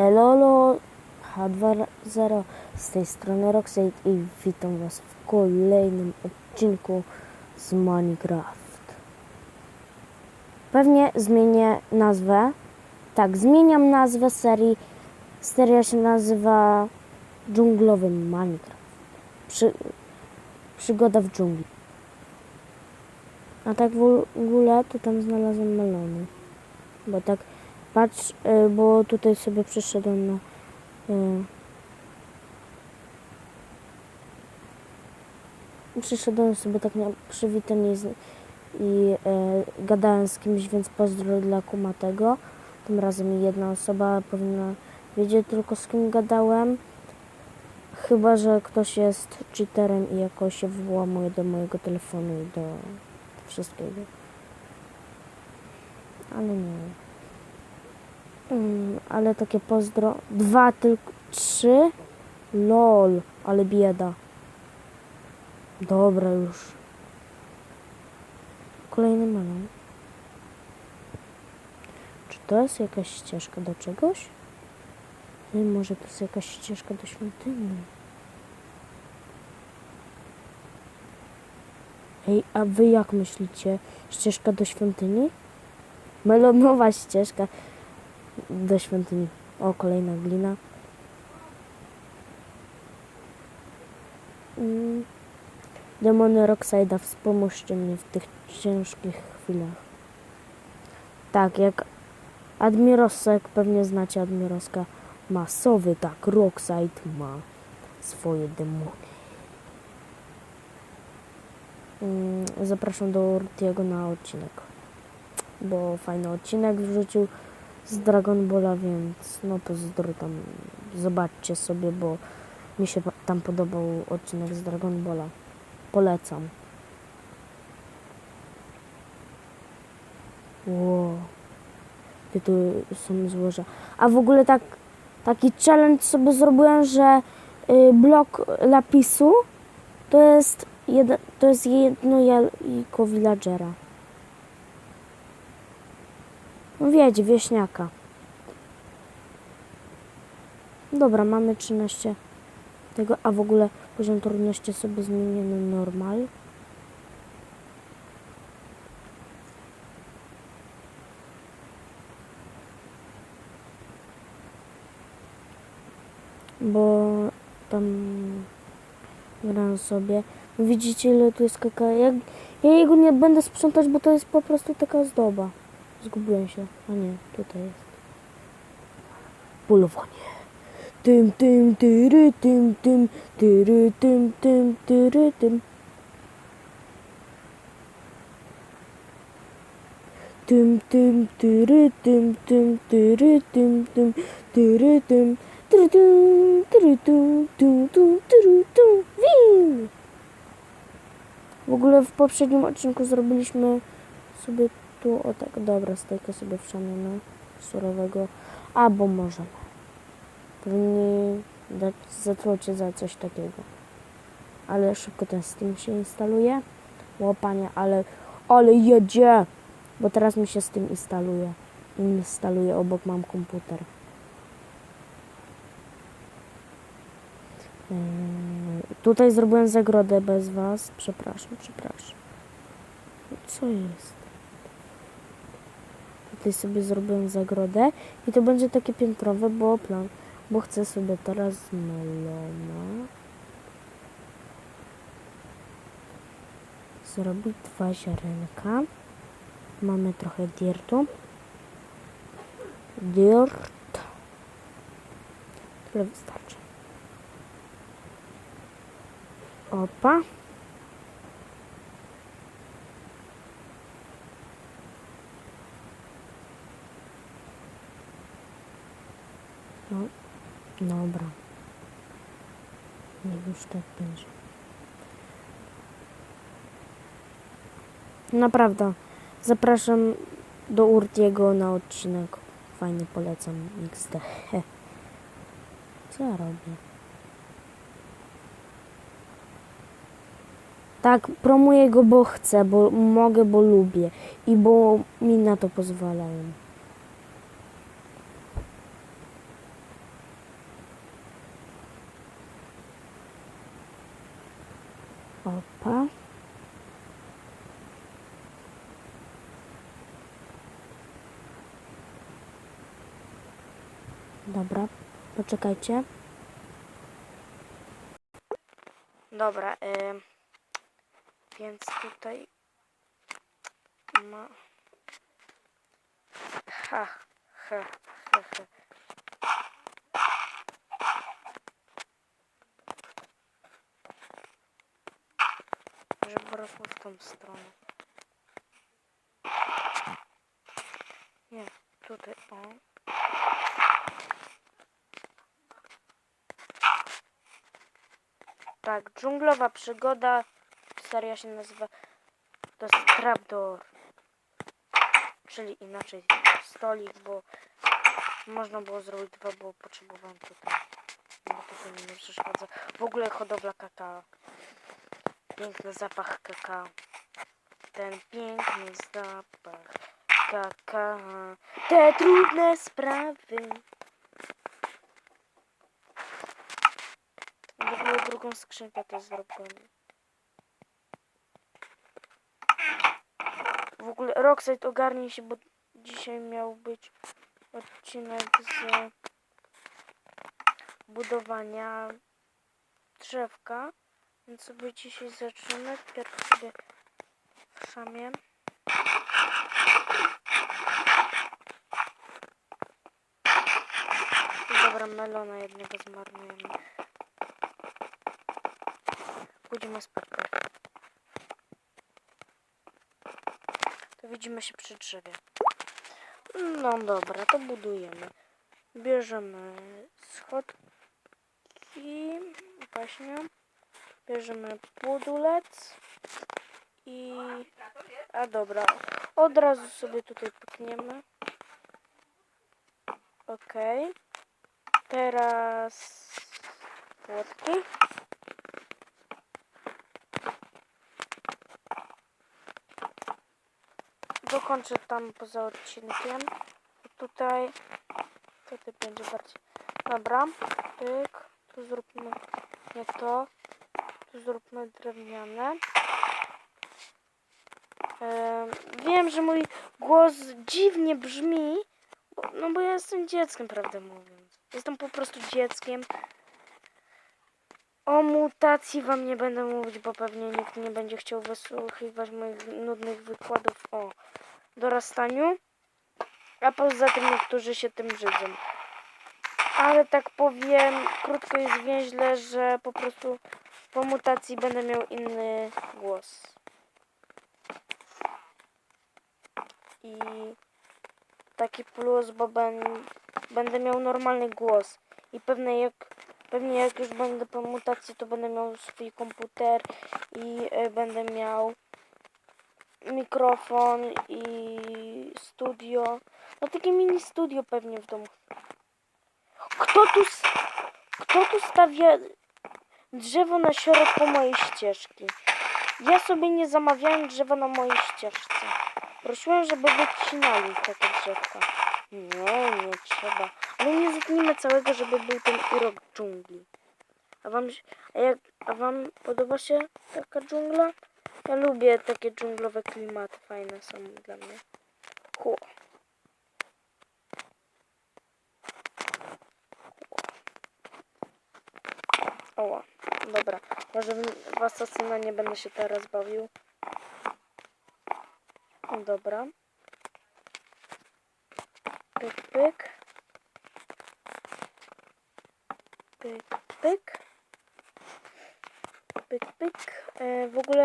Elolo H2.0 z tej strony Roxade i witam Was w kolejnym odcinku z Minecraft. Pewnie zmienię nazwę. Tak, zmieniam nazwę serii. Seria się nazywa Dżunglowy Minecraft. Przy, przygoda w dżungli. A tak w ogóle to tam znalazłem melony. Bo tak Patrz, y, bo tutaj sobie przyszedłem na. y, Przyszedłem sobie tak na przywitanie i y, gadałem z kimś, więc pozdro dla kumatego. Tym razem jedna osoba powinna wiedzieć tylko z kim gadałem. Chyba, że ktoś jest cheaterem i jakoś się włamuje do mojego telefonu i do wszystkiego. Ale nie. Ale takie pozdro. Dwa, tylko trzy. Lol, ale bieda. Dobra już. Kolejny melon. Czy to jest jakaś ścieżka do czegoś? Nie, może to jest jakaś ścieżka do świątyni. Ej, a wy jak myślicie? Ścieżka do świątyni? Melonowa ścieżka do świątyni. O, kolejna glina. Mm. Demony Rockside'a, wspomóżcie mnie w tych ciężkich chwilach. Tak, jak Admiroska, jak pewnie znacie Admiroska, masowy, tak, Rockside ma swoje demony. Mm, Zapraszam do na odcinek, bo fajny odcinek wrzucił z Dragon Balla, więc no pozdro tam zobaczcie sobie, bo mi się tam podobał odcinek z Dragon Balla. Polecam. Wow. Tu są złoża. A w ogóle tak taki challenge sobie zrobiłem, że y, blok lapisu to jest jeden, to jest jedno jajko villagera. Wiecie, wieśniaka. Dobra, mamy 13 tego, a w ogóle poziom trudności sobie zmienię na normal. Bo tam gram sobie. Widzicie ile tu jest kaka. Jak, ja jego nie będę sprzątać, bo to jest po prostu taka zdoba. Zgubiłem się. A nie, tutaj jest. Polowanie. Tym, tym, tyry, tym, tym, tyry, tym, tym, tyry, tym. Tym, tym, tyry, tym, tym, tyry, tym, tym, tyry, tym, tyry, tym, tyry, tym, tym, tym, tyry, tym, win! W ogóle w poprzednim odcinku zrobiliśmy sobie tu, o tak, dobra, stejkę sobie wszamiemy surowego, albo możemy. Powinni dać zatrucie za coś takiego. Ale szybko ten Steam się instaluje. Łopanie, ale, ale jedzie! Bo teraz mi się Steam instaluje. Instaluje, obok mam komputer. Yy, tutaj zrobiłem zagrodę bez was. Przepraszam, przepraszam. Co jest? Tutaj sobie zrobiłem zagrodę i to będzie takie piętrowe, bo plan, bo chcę sobie teraz melona zrobić dwa ziarenka. Mamy trochę dirtu. Dirt. Tyle wystarczy. Opa. No, dobra. Niech już tak będzie. Naprawdę. Zapraszam do Urtiego na odcinek. Fajnie polecam XD. Co ja robię? Tak, promuję go, bo chcę, bo mogę, bo lubię i bo mi na to pozwalają. Opa. Dobra, poczekajcie. Dobra, ym, więc tutaj ma... Ha, ha, ha, ha. Żeby rosło w tą stronę. Nie, tutaj, o. Tak, dżunglowa przygoda. Seria się nazywa The Trapdoor. Czyli inaczej stolik, bo można było zrobić dwa, bo potrzebowałem tutaj. Bo tutaj mi nie przeszkadza. W ogóle hodowla kakao. Piękny zapach kakao. Ten piękny zapach kakao. Te trudne sprawy. W ogóle drugą skrzynkę też zrobiłem. W ogóle Rockside ogarnij się, bo dzisiaj miał być odcinek z budowania drzewka. Więc sobie dzisiaj zaczynamy. Pierw sobie szamię. Dobra, melona jednego zmarnujemy. Pójdziemy spać. To widzimy się przy drzewie. No dobra, to budujemy. Bierzemy schodki, właśnie. Bierzemy budulec i... A dobra, od razu sobie tutaj pykniemy. Okej. Teraz płotki. Dokończę tam poza odcinkiem. Tutaj, tutaj będzie bardziej. Dobra, pyk. Tu zróbmy nie to. Tu zróbmy drewniane. Em, wiem, że mój głos dziwnie brzmi, bo, no bo ja jestem dzieckiem, prawdę mówiąc. Jestem po prostu dzieckiem. O mutacji wam nie będę mówić, bo pewnie nikt nie będzie chciał wysłuchiwać moich nudnych wykładów o dorastaniu. A poza tym niektórzy się tym brzydzą. Ale tak powiem, krótko i zwięźle, że po prostu po mutacji będę miał inny głos. I taki plus, bo ben, będę miał normalny głos. I pewnie jak, pewnie jak już będę po mutacji, to będę miał swój komputer i e, będę miał mikrofon i studio. No takie mini studio pewnie w domu. Kto tu, kto tu stawia drzewo na środku mojej ścieżki? Ja sobie nie zamawiałem drzewa na mojej ścieżce. Prosiłem, żeby wycinali takie drzewka. Nie, nie trzeba. Ale nie zetnijmy całego, żeby był ten urok dżungli. A wam, a jak, a wam podoba się taka dżungla? Ja lubię takie dżunglowe klimaty, fajne są dla mnie. Hu. Oła, dobra. Może w- asasyna nie będę się teraz bawił. Dobra. Pyk, pyk. Pyk, pyk. Pyk, pyk. E, w ogóle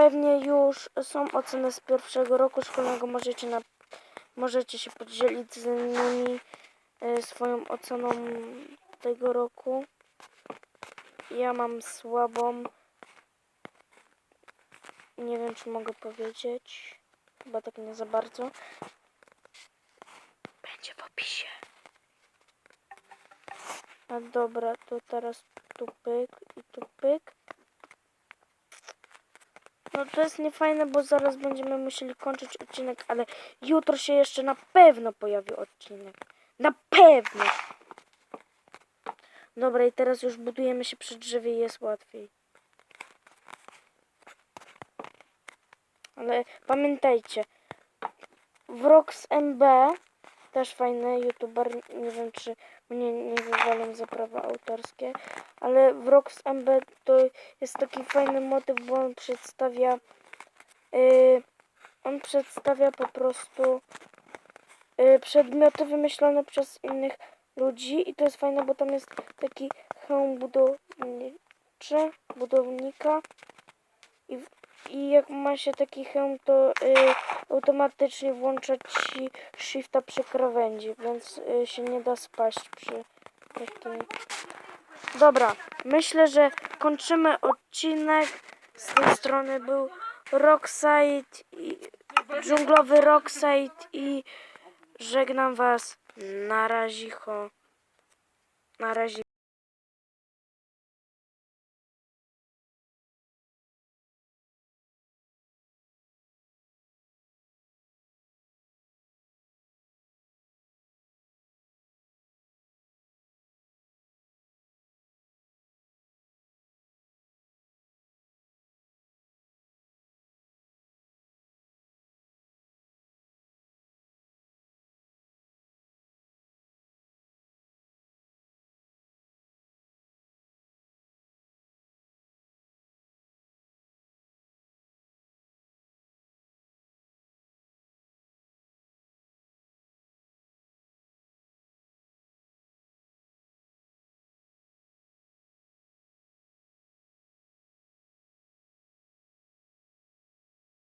pewnie już są oceny z pierwszego roku szkolnego. Możecie, na, możecie się podzielić z nimi e, swoją oceną tego roku. Ja mam słabą. Nie wiem, czy mogę powiedzieć. Chyba tak nie za bardzo. Będzie w opisie. A dobra, to teraz tu pyk i tu pyk. No to jest niefajne, bo zaraz będziemy musieli kończyć odcinek, ale jutro się jeszcze na pewno pojawi odcinek. Na pewno! Dobra, i teraz już budujemy się przy drzewie i jest łatwiej. Ale pamiętajcie, Vrox MB, też fajny youtuber, nie wiem czy mnie nie wywalą za prawa autorskie, ale Vrox MB to jest taki fajny motyw, bo on przedstawia, yy, on przedstawia po prostu yy, przedmioty wymyślone przez innych ludzi i to jest fajne, bo tam jest taki hełm budowniczy, budownika i, i jak ma się taki hełm, to y, automatycznie włącza ci shifta przy krawędzi, więc y, się nie da spaść przy takim... Dobra, myślę, że kończymy odcinek. Z tej strony był Rockside, i, dżunglowy Rockside i żegnam was. Na razicho. Na razie.